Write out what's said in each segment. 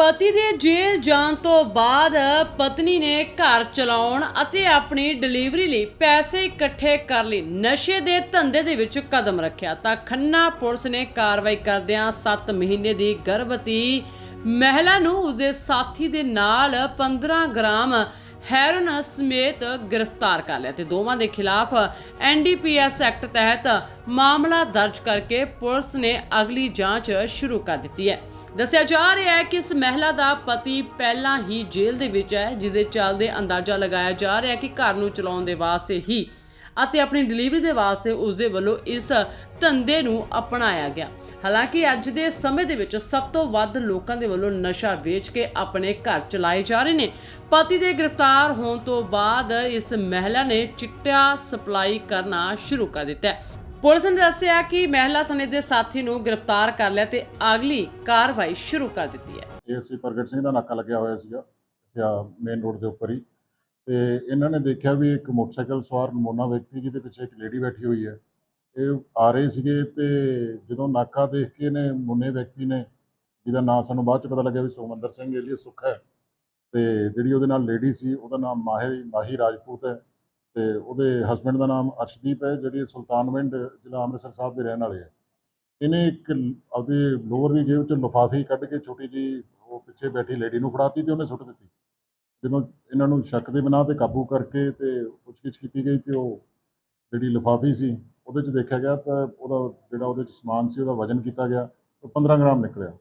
ਪਤੀ ਦੇ ਜੇਲ੍ਹ ਜਾਣ ਤੋਂ ਬਾਅਦ ਪਤਨੀ ਨੇ ਘਰ ਚਲਾਉਣ ਅਤੇ ਆਪਣੀ ਡਿਲੀਵਰੀ ਲਈ ਪੈਸੇ ਇਕੱਠੇ ਕਰ ਲਈ ਨਸ਼ੇ ਦੇ ਧੰਦੇ ਦੇ ਵਿੱਚ ਕਦਮ ਰੱਖਿਆ ਤਾਂ ਖੰਨਾ ਪੁਲਿਸ ਨੇ ਕਾਰਵਾਈ ਕਰਦਿਆਂ 7 ਮਹੀਨੇ ਦੀ ਗਰਭਵਤੀ ਮਹਿਲਾ ਨੂੰ ਉਸਦੇ ਸਾਥੀ ਦੇ ਨਾਲ 15 ਗ੍ਰਾਮ ਹੈਰਨ ਸਮੇਤ ਗ੍ਰਿਫਤਾਰ ਕਰ ਲਿਆ ਤੇ ਦੋਵਾਂ ਦੇ ਖਿਲਾਫ ਐਨਡੀਪੀਐਸ ਐਕਟ ਤਹਿਤ ਮਾਮਲਾ ਦਰਜ ਕਰਕੇ ਪੁਲਿਸ ਨੇ ਅਗਲੀ ਜਾਂਚ ਸ਼ੁਰੂ ਕਰ ਦਿੱਤੀ ਹੈ। ਦੱਸਿਆ ਜਾ ਰਿਹਾ ਹੈ ਕਿ ਇਸ ਮਹਿਲਾ ਦਾ ਪਤੀ ਪਹਿਲਾਂ ਹੀ ਜੇਲ੍ਹ ਦੇ ਵਿੱਚ ਹੈ ਜਿਸ ਦੇ ਚੱਲਦੇ ਅੰਦਾਜ਼ਾ ਲਗਾਇਆ ਜਾ ਰਿਹਾ ਹੈ ਕਿ ਘਰ ਨੂੰ ਚਲਾਉਣ ਦੇ ਵਾਸਤੇ ਹੀ ਅਤੇ ਆਪਣੀ ਡਿਲੀਵਰੀ ਦੇ ਵਾਸਤੇ ਉਸ ਦੇ ਵੱਲੋਂ ਇਸ ਧੰਦੇ ਨੂੰ ਅਪਣਾਇਆ ਗਿਆ। ਹਾਲਾਂਕਿ ਅੱਜ ਦੇ ਸਮੇਂ ਦੇ ਵਿੱਚ ਸਭ ਤੋਂ ਵੱਧ ਲੋਕਾਂ ਦੇ ਵੱਲੋਂ ਨਸ਼ਾ ਵੇਚ ਕੇ ਆਪਣੇ ਘਰ ਚਲਾਏ ਜਾ ਰਹੇ ਨੇ। ਪਤੀ ਦੇ ਗ੍ਰਿਫਤਾਰ ਹੋਣ ਤੋਂ ਬਾਅਦ ਇਸ ਮਹਿਲਾ ਨੇ ਚਿੱਟਾ ਸਪਲਾਈ ਕਰਨਾ ਸ਼ੁਰੂ ਕਰ ਦਿੱਤਾ ਪੁਲਿਸ ਨੇ ਦੱਸਿਆ ਕਿ ਮਹਿਲਾ ਸਨੇ ਦੇ ਸਾਥੀ ਨੂੰ ਗ੍ਰਿਫਤਾਰ ਕਰ ਲਿਆ ਤੇ ਅਗਲੀ ਕਾਰਵਾਈ ਸ਼ੁਰੂ ਕਰ ਦਿੱਤੀ ਹੈ। ਇਹ ਪ੍ਰਗਟ ਸਿੰਘ ਦਾ ਨਾਕਾ ਲੱਗਿਆ ਹੋਇਆ ਸੀਗਾ ਜਾਂ ਮੇਨ ਰੋਡ ਦੇ ਉੱਪਰ ਹੀ। ਤੇ ਇਹਨਾਂ ਨੇ ਦੇਖਿਆ ਵੀ ਇੱਕ ਮੋਟਰਸਾਈਕਲ ਸਵਾਰ ਨਮੂਨਾ ਵਿਅਕਤੀ ਜਿਹਦੇ ਪਿੱਛੇ ਇੱਕ ਲੇਡੀ ਬੈਠੀ ਹੋਈ ਹੈ। ਇਹ ਆ ਰਹੇ ਸੀਗੇ ਤੇ ਜਦੋਂ ਨਾਕਾ ਦੇਖ ਕੇ ਨੇ ਮੁੰਨੇ ਵਿਅਕਤੀ ਨੇ, ਜਿਹਦਾ ਨਾਮ ਸਾਨੂੰ ਬਾਅਦ ਚ ਪਤਾ ਲੱਗਿਆ ਵੀ ਸੁਮੰਦਰ ਸਿੰਘ ਏਲੀਅ ਸੁੱਖ ਹੈ, ਤੇ ਜਿਹੜੀ ਉਹਦੇ ਨਾਲ ਲੇਡੀ ਸੀ, ਉਹਦਾ ਨਾਮ ਮਾਹੀ ਮਾਹੀ ਰਾਜਪੂਤ ਹੈ। ਤੇ ਉਹਦੇ ਹਸਬੰਡ ਦਾ ਨਾਮ ਅਰਸ਼ਦੀਪ ਹੈ, ਜਿਹੜੀ ਸੁਲਤਾਨਵਿੰਡ ਜ਼ਿਲ੍ਹਾ ਅੰਮ੍ਰਿਤਸਰ ਸਾਹਿਬ ਦੇ ਰਹਿਣ ਵਾਲੇ ਹੈ। ਇਹਨੇ ਇੱਕ ਆਪਦੇ ਲੋਅਰ ਦੀ ਜੇਬ ਚੋਂ ਲਿਫਾਫੀ ਕੱਢ ਕੇ ਛੋਟੀ ਜੀ ਉਹ ਪਿੱਛੇ ਬੈਠੀ ਲੇਡੀ ਨੂੰ ਫੜਾਤੀ ਤੇ ਉਹਨੇ ਸੁੱਟ ਦਿੱਤੀ। ਜਦੋਂ ਇਹਨਾਂ ਨੂੰ ਸ਼ੱਕ ਦੇ ਬਿਨਾਂ ਤੇ ਕਾਬੂ ਕਰਕੇ ਤੇ ਪੁੱਛਗਿੱਛ ਕੀਤੀ ਗਈ ਤੇ ਉਹ ਜਿਹੜੀ ਲਿਫਾਫੀ ਸੀ, ਉਹਦੇ 'ਚ ਦੇਖਿਆ ਗਿਆ ਤਾਂ ਉਹਦਾ ਜਿਹੜਾ ਉਹਦੇ 'ਚ ਸਮਾਨ ਸੀ, ਉਹਦਾ ਵਜ਼ਨ ਕੀਤਾ ਗਿਆ, ਉਹ 15 ਗ੍ਰਾਮ ਨਿਕਲਿਆ।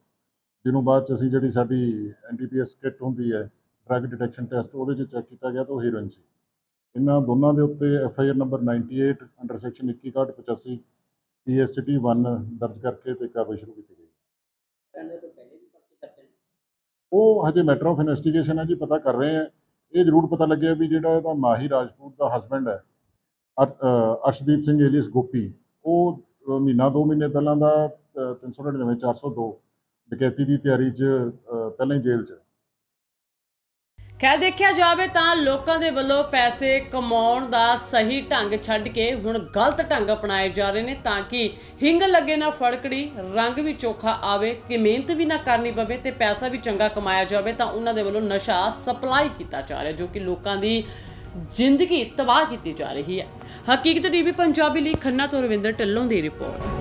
ਜਿਹਨੂੰ ਬਾਅਦ 'ਚ ਅਸੀਂ ਜਿਹੜੀ ਸਾਡੀ ਐਨਟੀਪੀਐਸ ਕਿੱਟ ਹੁੰਦੀ ਹੈ ਡਰੱਗ ਡਿਟੈਕਸ਼ਨ ਟੈਸਟ ਉਹਦੇ 'ਚ ਚੈੱਕ ਕੀਤਾ ਗਿਆ ਤਾਂ ਉਹ ਹੀਰੋਇਨ ਸੀ। ਇਹਨਾਂ ਦੋਨਾਂ ਦੇ ਉੱਤੇ F I R number 98 under section 2185 PST 1 ਦਰਜ ਕਰਕੇ ਤੇ ਕਾਰਵਾਈ ਸ਼ੁਰੂ ਕੀਤੀ ਗਈ। ਉਹ ਹਜੇ ਮੈਟਰ ਆਫ ਇਨਵੈਸਟੀਗੇਸ਼ਨ ਹੈ ਜੀ ਪਤਾ ਕਰ ਰਹੇ ਆ ਇਹ ਜ਼ਰੂਰ ਪਤਾ ਲੱਗਿਆ ਵੀ ਜਿਹੜਾ ਇਹਦਾ ਮਾਹੀ ਰਾਜਪੂਤ ਦਾ ਹਸਬੰਡ ਹੈ ਅਰਸ਼ਦੀਪ ਸਿੰਘ ਏਲੀਅਸ ਗੋਪੀ ਉਹ ਮਹੀਨਾ ਦੋ ਮਹੀਨੇ ਪਹਿਲਾਂ ਦਾ ਅ, 399 402 ਡਕੈਤੀ ਦੀ ਤਿਆਰੀ 'ਚ ਪਹਿਲਾਂ ਹੀ ਜੇਲ੍ਹ 'ਚ। ਖੈਰ, ਦੇਖਿਆ ਜਾਵੇ ਤਾਂ ਲੋਕਾਂ ਦੇ ਵੱਲੋਂ ਪੈਸੇ ਕਮਾਉਣ ਦਾ ਸਹੀ ਢੰਗ ਛੱਡ ਕੇ ਹੁਣ ਗਲਤ ਢੰਗ ਅਪਣਾਏ ਜਾ ਰਹੇ ਨੇ ਤਾਂ ਕਿ ਹਿੰਗ ਲੱਗੇ ਨਾ ਫੜਕੜੀ, ਰੰਗ ਵੀ ਚੋਖਾ ਆਵੇ, ਕਿ ਮਿਹਨਤ ਵੀ ਨਾ ਕਰਨੀ ਪਵੇ ਤੇ ਪੈਸਾ ਵੀ ਚੰਗਾ ਕਮਾਇਆ ਜਾਵੇ, ਤਾਂ ਉਹਨਾਂ ਦੇ ਵੱਲੋਂ ਨਸ਼ਾ ਸਪਲਾਈ ਕੀਤਾ ਜਾ ਰਿਹਾ ਜੋ ਕਿ ਲੋਕਾਂ ਦੀ ਜ਼ਿੰਦਗੀ ਤਬਾਹ ਕੀਤੀ ਜਾ ਰਹੀ ਹੈ। ਹਕੀਕਤ ਟੀਵੀ ਪੰਜਾਬੀ ਲਈ ਖੰਨਾ ਤੋਂ ਰਵਿੰਦਰ ਢਿੱਲੋਂ ਦੀ ਰਿਪੋਰਟ।